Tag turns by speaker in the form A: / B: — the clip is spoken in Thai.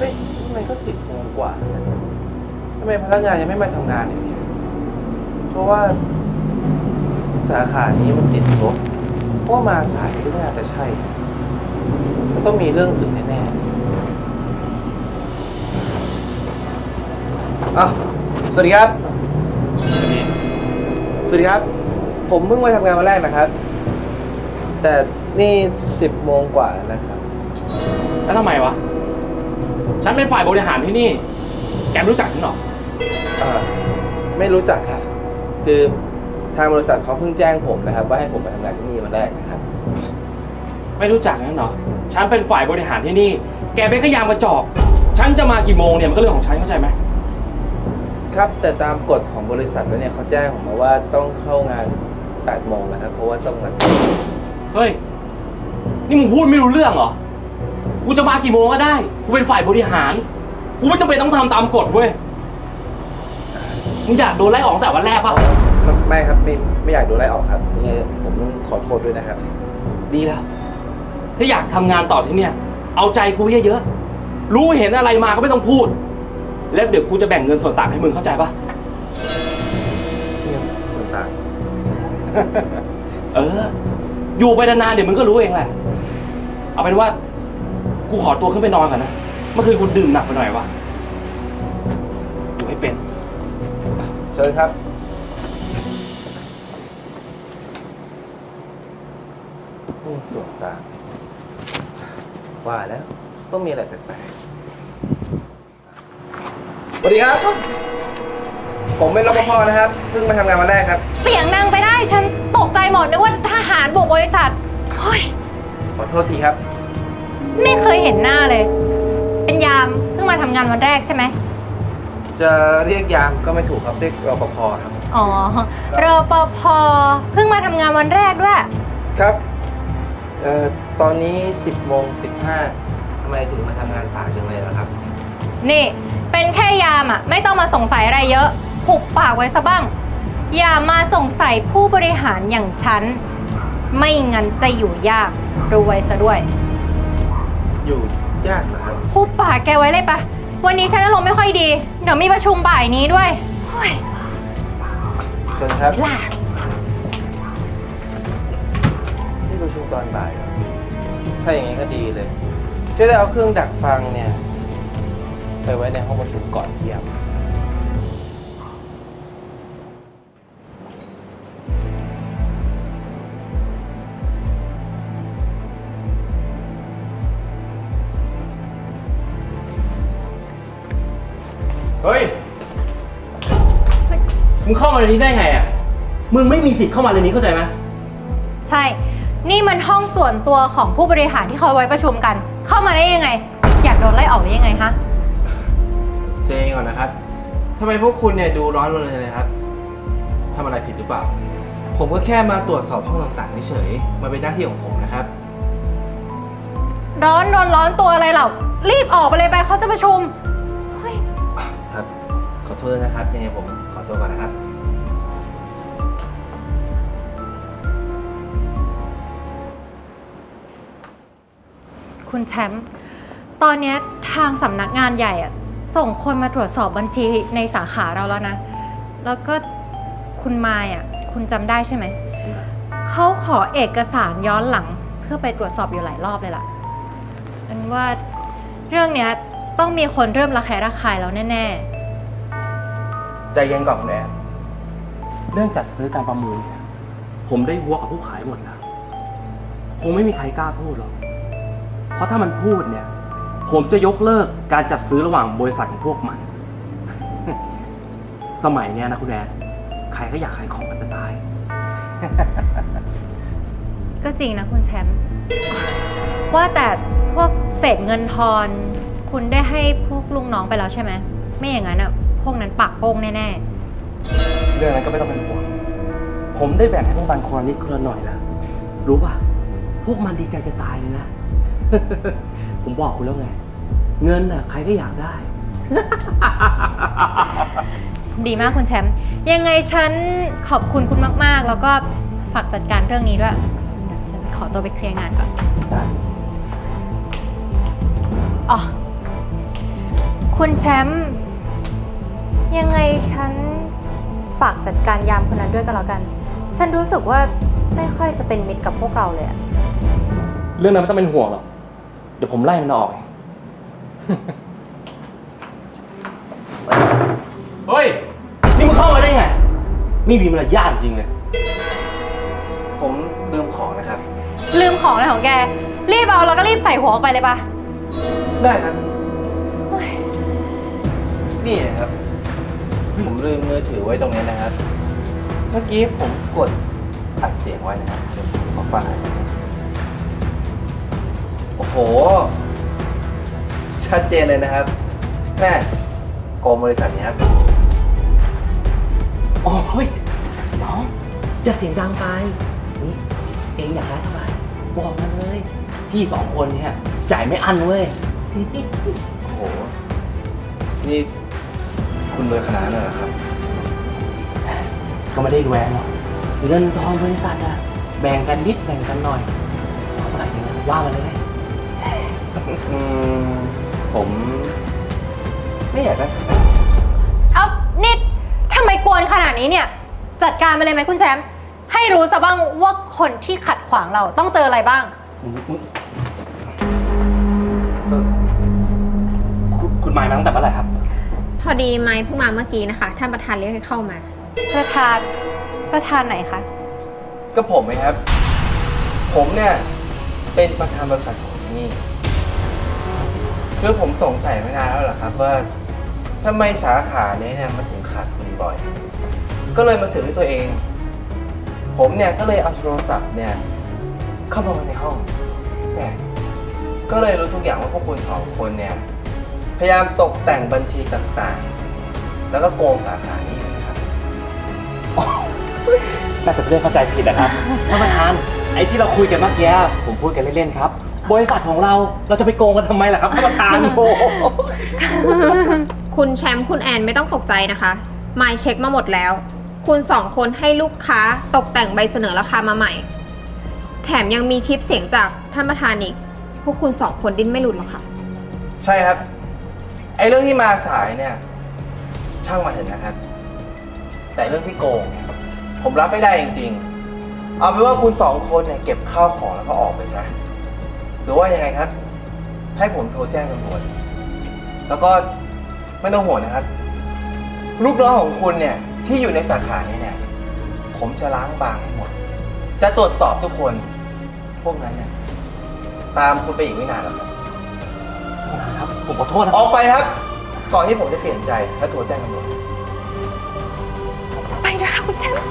A: ไม่ทำไมก็สิบโมงกว่าทำไมพนักงานยังไม่มาทำงานอีกเนี่ยเพราะว่าสาขานี้มันติดลบเพราะมาสายก็ไม่น่าจะใช่ มันต้องมีเรื่องอื่นแน่ๆอ้าวสวัสดีครับ สวัสดีครับ ผมเพิ่งมาทำงานวันแรกนะครับ แต่นี่สิบโมงกว่าแล้วนะครับ
B: แล้วทำไมวะ ฉันเป็นฝ่ายบริหารที่นี่ แกไม่รู้จักฉันหรอ
A: อ่าไม่รู้จักครับ คือทางบริษัทเขาเพิ่งแจ้งผมนะครับ ว่าให้ผมมาทำงานที่นี่วันแรกนะครับ
B: ไม่รู้จักนั่นเหรอ ฉันเป็นฝ่ายบริหารที่นี่ แกเป็นขยามกระจอก ฉันจะมากี่โมงเนี่ยมันก็เรื่องของฉันเข้าใจไหม
A: ครับแต่ตามกฎของบริษัทแล้วเนี่ยเขาแจ้งผมมาว่าต้องเข้างาน8โมงนะครับเพราะว่าต้องมา
B: เฮ้ย นี่มึงพูดไม่รู้เรื่องเหรอ กูจะมากี่โมงก็ได้ กูเป็นฝ่ายบริหาร กูไม่จำเป็นต้องทำตามกฎเว้ย มึงอยากโดนไล่ออกตั้งแต่วันแรกป่ะ
A: ไม่ไม่ครับไม่ไม่อยากโดนไล่ออกครับยังไงผมต้องขอโทษด้วยนะครับ
B: ดีแล้ว ถ้าอยากทำงานต่อที่เนี่ย เอาใจกูเยอะๆ รู้เห็นอะไรมาก็ไม่ต้องพูด แล้วเดี๋ยวกูจะแบ่งเงินส่วนต่างให้มึงเข้าใจปะ
A: เนี่ยส่วนต่าง
B: เออ อยู่ไปนานๆเดี๋ยวมึงก็รู้เองแหละ เอาเป็นว่า กูขอตัวขึ้นไปนอนก่อนนะ เมื่อคืนกูดื่มหนักไปหน่อยวะอยู่ให้เป็น
A: เชิญครับนี่ส่วนต่างว่าแล้วต้องมีอะไรแปลกๆสวัสดีครับ ผมเป็นรปภนะครับ เพิ่งมาทำงานวันแรกครับ
C: เสียงดังไปได้ฉันตกใจหมดนึกว่าทหารบุกบริษัทเฮ้ย
A: ขอโทษทีครับ
C: ไม่เคยเห็นหน้าเลย เป็นยามเพิ่งมาทำงานวันแรกใช่ไหม
A: จะเรียกยามก็ไม่ถูกครับเรียกรปภครับ
C: อ๋อรปภเพิ่งมาทำงานวันแรกด้วย
A: ครับเอ่อตอนนี้ 10โมง15ทำไมถึงมาทำงานสายจังเลยล่ะครับ
C: นี่ เป็นแค่ยามอะ ไม่ต้องมาสงสัยอะไรเยอะหุบปากไว้ซะบ้าง อย่ามาสงสัยผู้บริหารอย่างฉัน ไม่งั้นจะอยู่ยากรู้ไว้ซะด้วย
A: อยู่ยากนะครับ
C: หุบปากแกไว้เลยปะ วันนี้ฉันอารมณ์ไม่ค่อยดี เดี๋ยวมีประชุมบ่ายนี้ด้วยเฮ้ย
A: เชิญครับ
C: ล่ะ
A: ที่ประชุมตอนบ่ายเหรอถ้าอย่างนี้ก็ดีเลยช่วยได้เอาเครื่องดักฟังเนี่ย ไปไว้ในห้องประชุมก่อนเที่ยง
B: เฮ้ย มึงเข้ามาในนี้ได้ไงอะ มึงไม่มีสิทธิ์เข้ามาในนี้เข้าใจไหม
C: ใช่ นี่มันห้องส่วนตัวของผู้บริหารที่เขาไว้ประชุมกัน เข้ามาได้ยังไง อยากโดนไล่ออกหรือยังไงฮะ
A: เจงก่อนนะครับทำไมพวกคุณเนี่ยดูร้อนรนเลยนะครับทำอะไรผิดหรือเปล่า ผมก็แค่มาตรวจสอบห้องต่างๆเฉยๆมาเป็นหน้าที่ของผมนะครับ
C: ร้อนโดนร้อนตัวอะไรเหล่ารีบออกไปเลยไปเขาจะประชุม
A: ษด้วยนะครับยังไงผมขอตัวก่อนนะครับ
C: คุณแชมป์ตอนเนี้ยทางสำนักงานใหญ่อะส่งคนมาตรวจสอบบัญชีในสาขาเราแล้วนะ แล้วก็คุณมายอะคุณจำได้ใช่ไหม เขาขอเอกสารย้อนหลัง เพื่อไปตรวจสอบอยู่หลายรอบเลยล่ะอันว่าเรื่องเนี้ยต้องมีคนเริ่มระแคะระคายแล้วแน่
B: ใจเย็นก่อนคุณแอนเรื่องจัดซื้อการประมูลเนี่ยผมได้วัวกับผู้ขายหมดแล้วคงไม่มีใครกล้าพูดหรอก เพราะถ้ามันพูดเนี่ย ผมจะยกเลิกการจัดซื้อระหว่างบริษัทของพวกมัน สมัยเนี้ยนะคุณแอนใครก็อยากขายของกันจะตาย
C: ๆก็จริงนะคุณแชมป์ว่าแต่พวกเศษเงินทอน คุณได้ให้พวกลุงน้องไปแล้วใช่ไหมไม่อย่างนั้นอะ พวกนั้นปากโป้งแน่
B: เรื่องนั้นก็ไม่ต้องเป็นห่วง ผมได้แบ่งให้พวกมันคนละนิดคนละหน่อยแล้ว รู้ป่ะ พวกมันดีใจจะตายเลยนะ ผมบอกคุณแล้วไง เงินน่ะใครก็อยากได้
C: ๆ ดีมากคุณแชมป์ยังไงฉันขอบคุณคุณมากๆ แล้วก็ฝากจัดการเรื่องนี้ด้วยเดี๋ยวฉันขอตัวไปเคลียร์งานก่อนอ๋อคุณแชมป์ ยังไงฉันฝากจัดการยามคนนั้นด้วยก็แล้วกัน ฉันรู้สึกว่าไม่ค่อยจะเป็นมิตรกับพวกเราเลยอะ
B: เรื่องนั้นไม่ต้องเป็นห่วงหรอก เดี๋ยวผมไล่มันออกเองเฮ้ย นี่มึงเข้ามาได้ไง ไม่มีมารยาทจริงเลย
A: ผมลืมของนะครับ
C: ลืมของอะไรของแก รีบเอาแล้วก็รีบใส่หัวออกไปเลยปะ
A: ได้ครับ
C: เฮ้ย
A: นี่นะครับ ผมลืมมือถือไว้ตรงนี้นะครับ เมื่อกี้ผมกดอัดเสียงไว้นะครับเดี๋ยวผมขอฟังหน่อยนะครับโอ้โห ชัดเจนเลยนะครับแม่โกงบริษัทนี้ครับ
B: อ๋อเฮ้ยน้องอย่าเสียงดังไปนี่เองอยากได้เท่าไหร่บอกมาเลย พี่สองคนเนี่ยจ่ายไม่อั้นเว้ย
A: โอ้โห นี่ คุณรวยขนาดนั้นเลยเหรอครับ
B: ก็ไม่ได้แหวนหรอกเงินทองบริษัทอะแบ่งกันนิดแบ่งกันหน่อยเอาเท่าไหร่ดีนะว่ามาเลย
A: อืมผมไม่อยากได้สักบาท
C: เอานี่ทำไมกวนขนาดนี้เนี่ย จัดการไปเลยไหมคุณแชมป์ ให้รู้ซะบ้างว่าคนที่ขัดขวางเราต้องเจออะไรบ้าง
B: มึงมึงเออคุณคุณมายมาตั้งแต่เมื่อไหร่ครับ
D: พ อดีไม้เพิ่งมาเมื่อกี้นะคะ ท่านประธานเรียกให้เข้ามา
C: ประธาน ประธานไหนคะ
A: ก็ผมเองครับ ผมเนี่ยเป็นประธานบริษัทของที่นี่คือผมสงสัยมานานแล้วเหรอครับว่าทำไมสาขานี้เนี่ยมันถึงขาดทุนบ่อย ก็เลยมาสืบด้วยตัวเอง ผมเนี่ยก็เลยเอาโทรศัพท์เนี่ยเข้ามาไว้ในห้องแหมก็เลยรู้ทุกอย่างว่าพวกคุณสองคนเนี่ย พยายามตกแต่งบัญชีต่างๆ แล้วก็โกงสาขานี้อยู่นะครับ
B: น่าจะเป็นเรื่องเข้าใจผิดนะครับท่านประธานไอ้ที่เราคุยกันเมื่อกี้ผมพูดกันเล่นๆครับ บริษัทของเราเราจะไปโกงกันทำไมล่ะครับท่านประธานโอ้โห
D: คุณแชมป์คุณแอนไม่ต้องตกใจนะคะไม้เช็คมาหมดแล้ว คุณสองคนให้ลูกค้าตกแต่งใบเสนอราคามาใหม่ แถมยังมีคลิปเสียงจากท่านประธานอีก พวกคุณสองคนดิ้นไม่หลุดหรอกค่ะ
A: ใช่ครับ ไอ้เรื่องที่มาสายเนี่ยช่างมาเถอะนะครับ แต่เรื่องที่โกงเนี่ยผมรับไม่ได้จริงๆ เอาเป็นว่าคุณสองคนเนี่ยเก็บข้าวของแล้วก็ออกไปซะหรือว่ายังไงครับ ให้ผมโทรแจ้งตำรวจแล้วก็ไม่ต้องห่วงนะครับ ลูกน้องของคุณเนี่ยที่อยู่ในสาขานี้เนี่ย ผมจะล้างบางให้หมด จะตรวจสอบทุกคน พวกนั้นเนี่ยตามคุณไปอีกไม่นานหรอกครับ
B: ครับ ผมขอโทษนะ
A: ออกไปครับ ก่อนที่ผมจะเปลี่ยนใจและโทรแจ้งตำรวจ
C: ไปนะคะคุณแชมป์